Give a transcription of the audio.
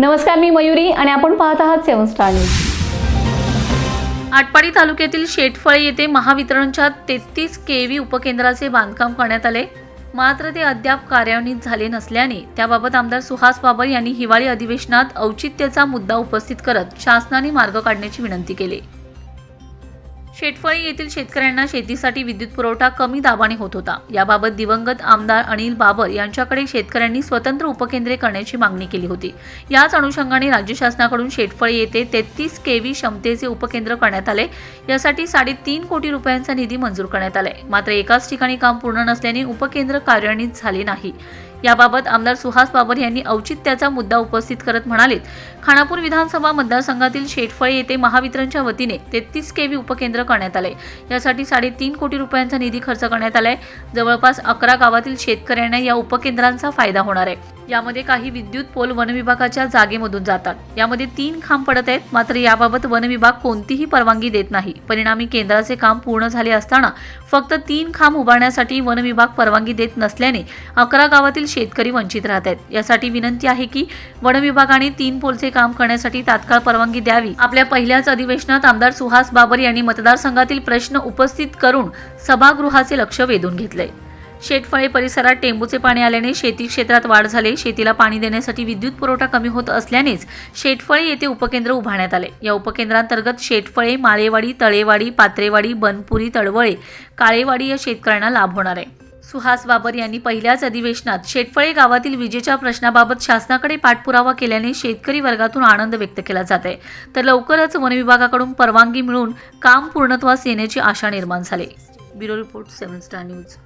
नमस्कार मी मयुरी आणि आपण पाहत आहात सेवन स्टार न्यूज. आटपाडी तालुक्यातील शेटफळे येथे महावितरणच्या तेहतीस केवी उपकेंद्राचे बांधकाम करण्यात आले. मात्र ते अद्याप कार्यान्वित झाले नसल्याने त्याबाबत आमदार सुहास बाबर यांनी हिवाळी अधिवेशनात औचित्याचा मुद्दा उपस्थित करत शासनाने मार्ग काढण्याची विनंती केली. शेटफळी येथील शेतकऱ्यांना शेतीसाठी विद्युत पुरवठा कमी दाबाने होत होता. याबाबत दिवंगत आमदार अनिल बाबर यांच्याकडे शेतकऱ्यांनी स्वतंत्र उपकेंद्रे करण्याची मागणी केली होती. याच अनुषंगाने राज्य शासनाकडून शेटफळी येथे तेहतीस केव्ही क्षमतेचे उपकेंद्र करण्यात आले. यासाठी साडेतीन कोटी रुपयांचा निधी मंजूर करण्यात आलाय. मात्र एकाच ठिकाणी काम पूर्ण नसल्याने उपकेंद्र कार्यान्वित झाले नाही. याबाबत आमदार सुहास बाबर यांनी औचित्याचा मुद्दा उपस्थित करत म्हणालेत. खानापूर विधानसभा मतदारसंघातील शेटफळे येथे महावितरणच्या वतीने तेहतीस केव्ही उपकेंद्र करण्यात आले. यासाठी साडेतीन कोटी रुपयांचा निधी खर्च करण्यात आलाय. जवळपास अकरा गावातील शेतकऱ्यांना या उपकेंद्रांचा फायदा होणार आहे. यामध्ये काही विद्युत पोल वनविभागाच्या जागेमधून जातात. यामध्ये तीन खांब पडत आहेत. मात्र याबाबत वनविभाग कोणतीही परवानगी देत नाही. परिणामी केंद्राचे काम पूर्ण झाले असताना फक्त तीन खांब उभारण्यासाठी वनविभाग परवानगी देत नसल्याने अकरा गावातील शेतकरी वंचित राहत आहेत. यासाठी विनंती आहे की वनविभागाने तीन पोलचे काम करण्यासाठी तात्काळ परवानगी द्यावी. आपल्या पहिल्याच अधिवेशनात आमदार सुहास बाबर यांनी मतदारसंघातील प्रश्न उपस्थित करून सभागृहाचे लक्ष वेधून घेतले. शेतफळे परिसरात टेंबूचे पाणी आल्याने शेती क्षेत्रात वाढ झाली. शेतीला पाणी देण्यासाठी विद्युत पुरवठा कमी होत असल्यानेच शेतफळे येथे उपकेंद्र उभारण्यात आले. या उपकेंद्रांतर्गत शेतफळे माळेवाडी तळेवाडी पात्रेवाडी बनपुरी तळवळे काळेवाडी या शेतकऱ्यांना लाभ होणार आहे. सुहास बाबर यांनी पहिल्याच अधिवेशनात शेटफळे गावातील विजेच्या प्रश्नाबाबत शासनाकडे पाठपुरावा केल्याने शेतकरी वर्गातून आनंद व्यक्त केला जात आहे तर लवकरच वनविभागाकडून परवानगी मिळून काम पूर्णत्वास येण्याची आशा निर्माण झाली. Bureau report seven star news.